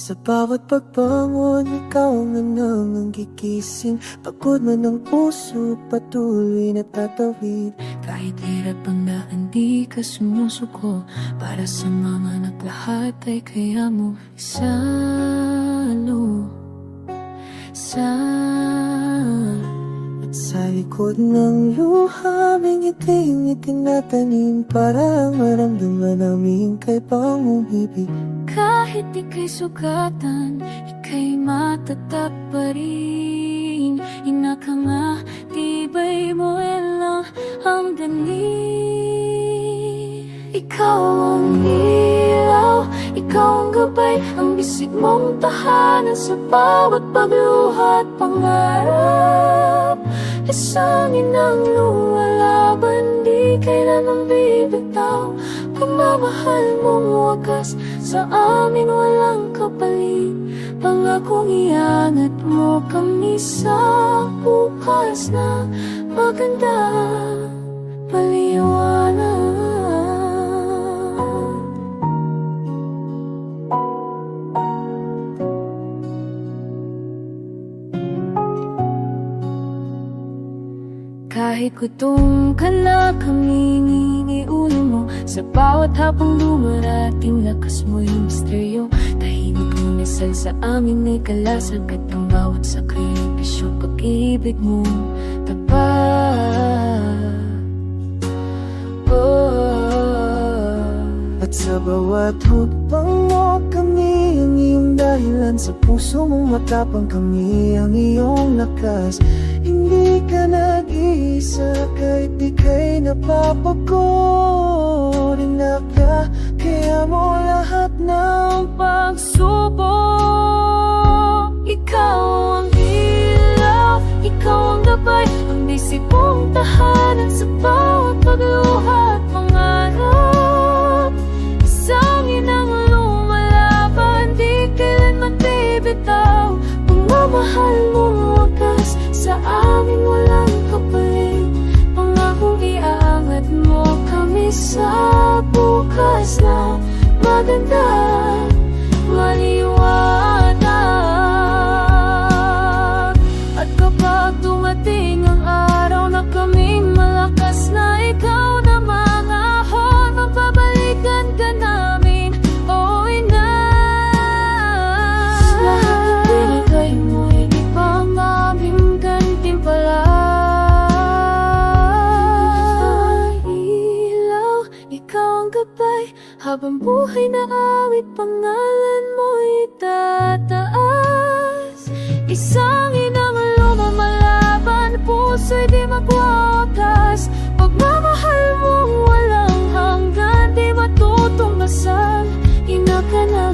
Sa bawat pagbangon, ikaw ang nanang gigising. Pagod man ang puso, patuloy na tatawid. Kahit hirap ang daan, di ka sumusuko. Para sa mga naglahat ay kaya mo isalo likod ng luha, may ngiting itinatanim Para maramdaman namin kay pangungibig Kahit ika'y sugatan, ika'y matatag pa rin. Inaka nga, tibay mo ilang hangganin Ikaw ang ilaw, ikaw ang gabay Ang bisig mong tahanan sa bawat pagluha at pangarap Isangin ang luwalaban, di kailanang bibitaw. Pagmamahal mong wagas sa amin walang kapalit. Pangakong iangat mo kami sa bukas na maganda Kahit gutom ka na kaming iniulo mo. Sa bawat hapong dumarating lakas mo yung misteryo. Tahimik mo nasal sa amin ay kalasag At ang bawat sakripisyo. Pag-ibig mo tapat oh. At sa bawat hukbang mo kami ang iyong dahilan. Sa puso mong matapang kami ang iyong lakas. Hindi ka di kay napapagod Inaka, kaya mo lahat ng pagsubok. Ikaw ang ilaw, ikaw ang gabay Ang bisig mong tahanan sa bawat pagluha at pangarap Isangin ang lumalaban, di kailanman bibitaw Pagmamahal mong wagas, sa amin walang sa bukas na maganda maliwanag. At kapag dumating Habang buhay na awit, pangalan mo itataas Isangin ang lumamalaban, puso'y di magwakas. Pagmamahal mong walang hanggan, di matutungkasan Ina ka ng